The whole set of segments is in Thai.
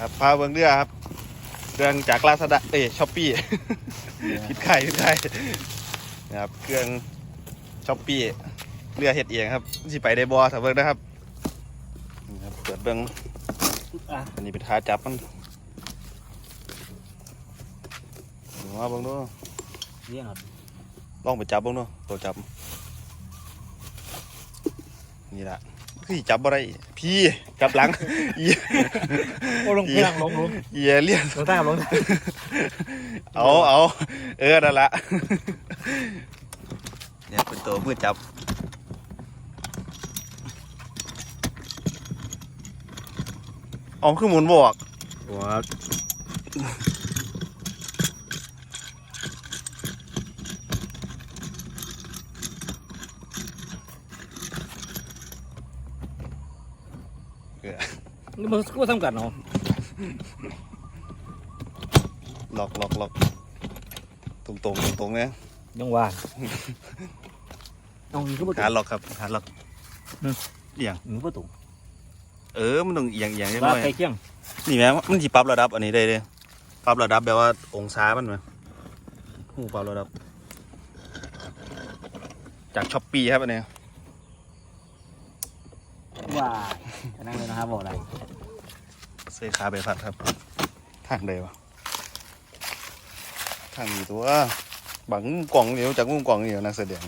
ครับพาเบิงเรือครับเครื่องจากลาซาด้าเอ้ช้อปปี้คิดไข่คิดไข่นะครับเครื่องช้อปปี้เรือเห็ดเองครับสิไปได้บอถ้าเบิงนะครับนี่ครับเปิดเบิงอะอันนี้เป็นท้าจับมันดูว่าเบิงดูเรียกครับลองไปจับเบิงดูตัวจับนี่แหละ คือสิจับอะไรพี่จับหลังอีโอ้ลงเพียงลงลงเอียเลียนลงใต้ลงใต้เอาเอาเออนั่นละเนี่ยเป็นตัวมือจับเอาคือหมุนบอกว้า เออ นี่ มันก็ทำกันเนาะล็อกล็อกล็อกตรงตรงตรงตรงๆเนี่ยยังว่าเอาขึ้นประตูหาล็อกครับหาล็อกอืมเอียงหนึ่งประตูเออมันต้องเอียงเอียงใช่ไหว่ามใกล้เคียงนี่แม่มันที่ปรับระดับอันนี้ได้เลยปรับระดับแบบว่าองศามันไหมหูปรับระดับ จากช้อปปี้ครับอันนี้ว้าจะนั่งเลยนะครับบอกอะไร เสยขาไปพัดครับ ทางใดวะทางนี้ตัวบังมุมกล่องเดียวจากมุมกล่องเดียวนักแสดง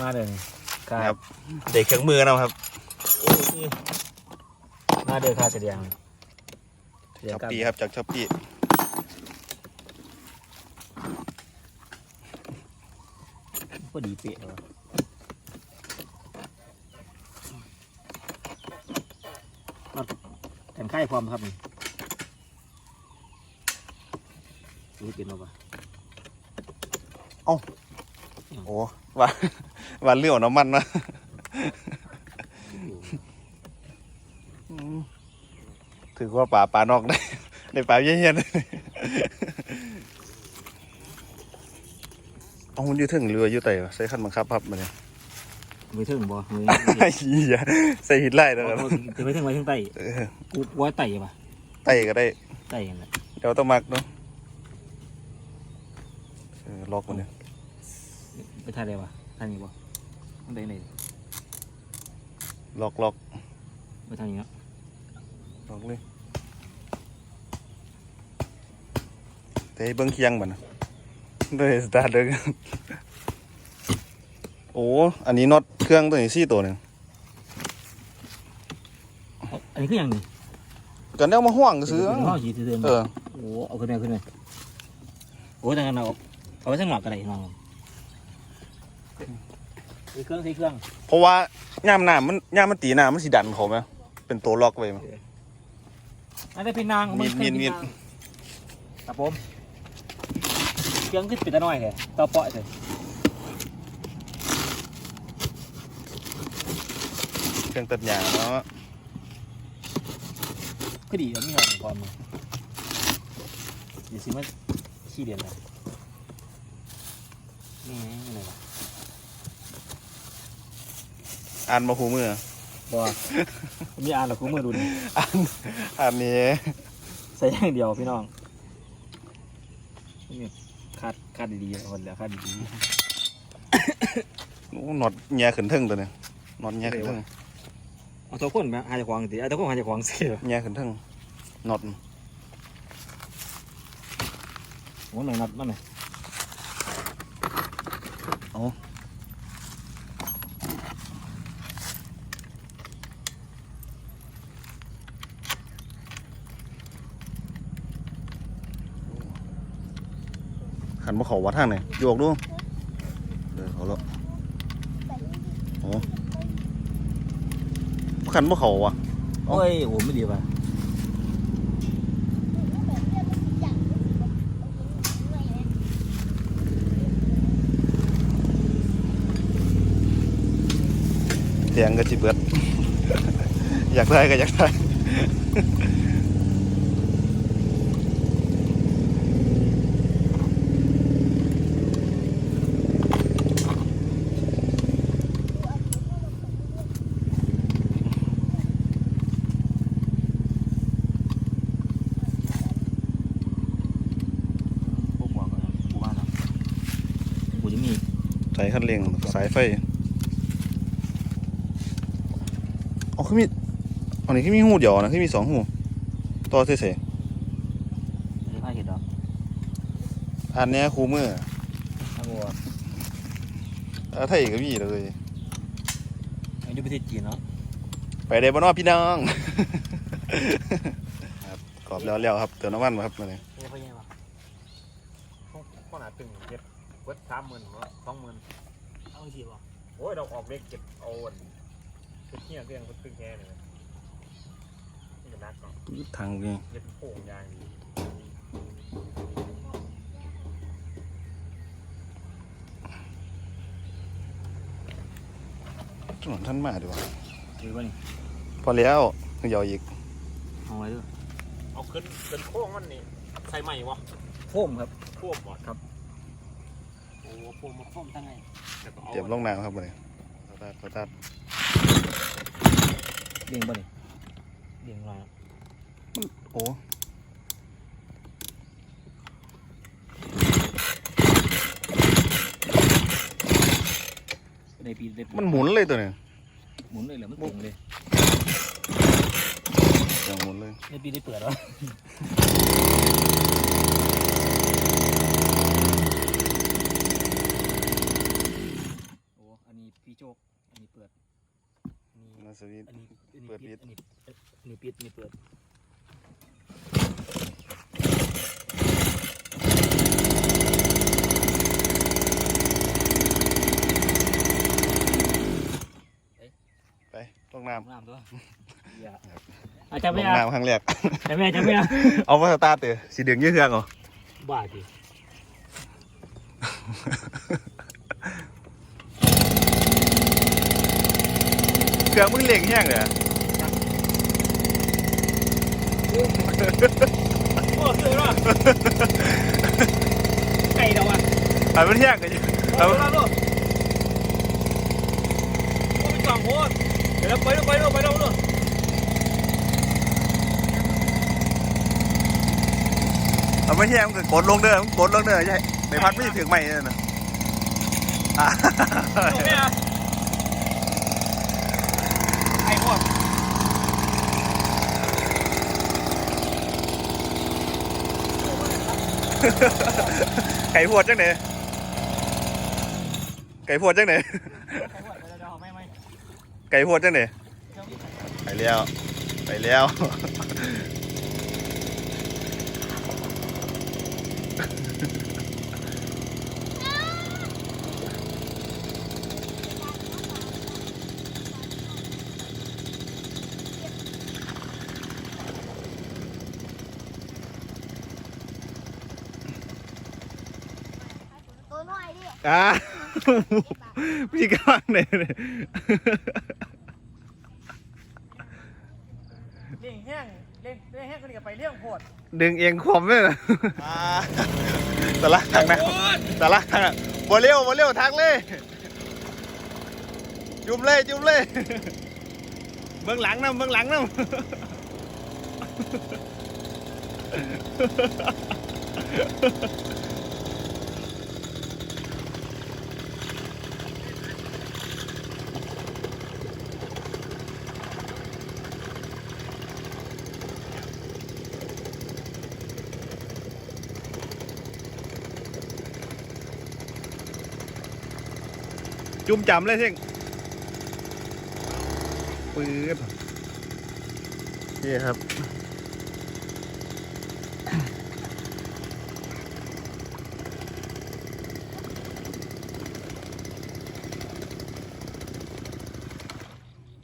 มาเดินครัครับบเด็กเครื่องมือนะครับ มาเดินคาเสดียงช้อปปี้ครับจากช้อปปี้ก็ดีเป๊ะเลยมาแทน ไข่พร้อมครับนี่รู้เป็นหรือเปล่าโอ้ว่าว่าเลี้ยวน้ำมันนะอืมถือว่าป่าป่านอกได้ในป่าเย็นๆเอามันอยู่ถึงเรืออยู่ไต่วะใส่ขั้นบังคับพับมาเนี่ย ไม่ถึงบ่มือไอ้เหี้ยใส่หินไล่แล้วครับจะไม่ถึงไว้ถึงไตเออกูไว้ไตป่ะไต่ก็ได้ไตกันแหละเดี๋ยวต้องมักเนาะเออล็อกมันเนี่ยไปท่าได้ป่ะท่านี้ป่ะมันได้ไหนล็อกล็อกไปทางนี้เนาะล็อกเลยแต่ให้เบิ้งเคียงมันนะด้วยสตาร์ทเลย โอ้ อันนี้น็อตเครื่องตัวนี้สี่ตัวหนึ่งอันนี้คืออย่างนี้กันเอามาห่วงซื้อเป็นห้องสีเดิมเออโอ้เอาขึ้นเลยขึ้นเลยโอ้ทางนั้นเอาเอาไว้ข้างนอกก็ได้น้องใส่เครื่องใส่เครื่อง เพราะว่าย่ามน้ำมันย่ามมันตีน้ำมันสีดันเขาไหมเป็นตัวล็อกไว้มั้ยอันนี้เป็นนางมีดมีดมีดครับผมเครื่องขึ้นปิดตะน้อยเลยต่อเปาะเลย เครื่องตัดหญ้าเนาะก็ดีแล้วมีความความมือเดี๋ยวสิมันขี้เดียนเลยนี่อะไรวะอ่านมาหูมือบ่มีอ่านหรอคุณมือดูนี่อ่านอันนี้ใส่อย่างเดียวพี่น้องนี่คาดคาดดีๆคนแล้วคาดดีโอ้น็อตแง่ขึ้นเทึ่งตัวเนี่ยนอตแง่ขึ้นเทึ่ง เอาตัวคนมาหาเจะควางสิเอาตัวคนหาเจะควางเสียแง่ขึ้นเทึงน็อตโอ้หน่อยนัดมันหน่อยขันมาเขาวัดทางไหนโยกดูเออเขาแล้วโอ้ ขันมาเขาวะโอ้ยโอ้ไม่ดีป่ะเตียงก็จิเบิด อยากได้ก็อยากได้ ใส่คันเร่งสายไฟอ๋อคือมีอันนี้คือมีหูเดียวนะคือมีสองหูต่อเฉยนี่ผ้าเห็ดดอกๆอันเนี้ยคูมือถ้าบัวเออไทยก็มีเลยอันนี้ประเทศจีนเนาะไปได้บ่เนอพี่น้องครับกรอบแล้วแล้วครับเติมน้ำมันมาครับมาเลยนี่พ่อใหญ่ปะข้อหนาตึงเจ็ด เวิร์ดสามหมื่นวะสองหมื่นเอาสิบ่โอ้ยเราออกเลขเจ็ดเอาอันเจ็ดเที่ยงเที่ยงตึงแค่นี่นี่ก็นักเนาะทางนี้เย็ดโป่งยางดีถนนท่านมาดีกว่าถือว่านี่พอแล้วยาวอีกเอาไว้ด้วยเอาขึ้นขึ้นโค้งมันนี่ใส่ใหม่วะโฟมครับพวกบอดโอ้โฟมมาโฟมทั้งไงแต่ก็เอาเตรียมลงน้ำครับมาเลยสตาร์ทสตาร์ทเลี้ยงบ่นี่เลี้ยงลอยโอ้ในปีเล็บมันหมุนเลยตัวเนี้ยหมุนเลยเหรอมันตรงเลยอย่างหมุนเลยในปีได้เปิดเหรอโอ้อันนี้พี่โจกอันนี้เปิดอันนี้ มา สวิตช์อันนี้อันนี้เปิดปิปิดดอันนี้อันนี้ปิดอันนี้เปิดไปลงน้ลงน้ำตัวอย่าอาจจะำลไม่งเอาน้ำครั้งแรกจะไม่เอาจะไม่เอาเอามาสตาร์ทเตอสีเดืองยืดเครื่องเหรอบ้าดิ เครื่องมึงเล่งแห้งเลยอะโอ้คือว่าไก่เราอะอันมันแห้งกันอยู่เอาเอาลูกโอ้เป็นกล่องโคตรเดี๋ยวเราไปดูไปดูไปดูดูเอาไม่แห้งมันก็กดลงเด้อมันกดลงเด้อใช่ในพัดไม่ถึงไม่เนี่ยนะอะดูเนี่ยไอ้พวก ไก่พวดจังไหนไก่พวดจังไหนไก่พวดจังไหนไปแล้ว ไปแล้ว อยดิอะพี่กำลังไหนเนี่ยเลี้ยงแห้งเลี้ยงเลี้ยงแห้งก็นี่ก็ไปเลี้ยงโพดดึงเอียงคอมเลยนะตะลักทางนะตะลักทางอะบ่เร็วบ่เร็วทางเลย จุ่มเลยจุ่มเลยเบื้องหลังนะเบื้องหลังนะ จุ่มจำเลยเท่งปื๊ดนี่ครับ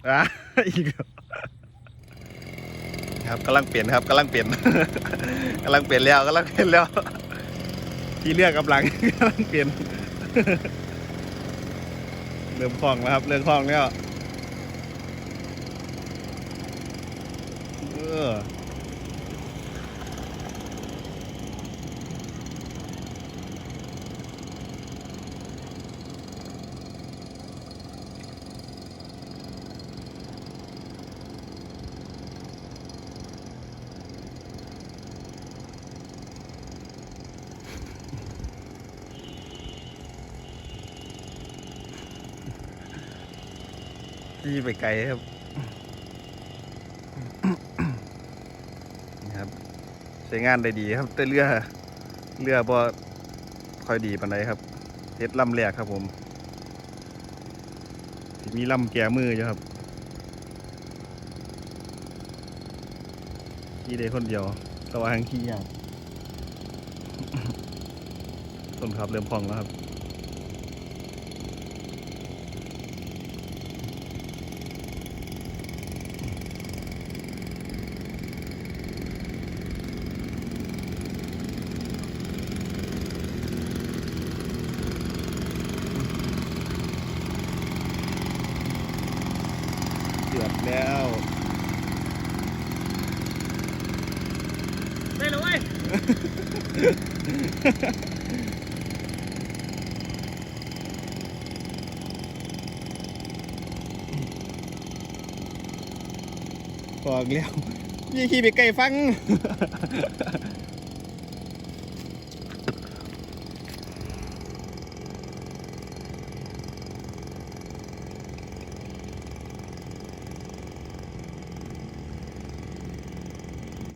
อะอีกแล้วครับกำลังเปลี่ยนครับกำลังเปลี่ยนกำลังเปลี่ยนแล้วกำลังเปลี่ยนแล้ว ที่เลือกกำลังกำลังเปลี่ยน เริ่มคล่องแล้วครับ เริ่มคล่องแล้ว เออ ขี่ไปไกลครับนี่ครับ ใช้งานได้ดีครับ แต่เรือเรือบ่ค่อยดีปานใดครับเฮ็ดลำแรกครับผมมีลำแก่มืออยู่ครับขี่ได้คนเดียวแตัวาหางขี่ยากต้นครับเริ่มพองแล้วครับ เดือดแล้ว ได้เลยเว้ย บอกแล้วยี่ขี่ไปไกลฟัง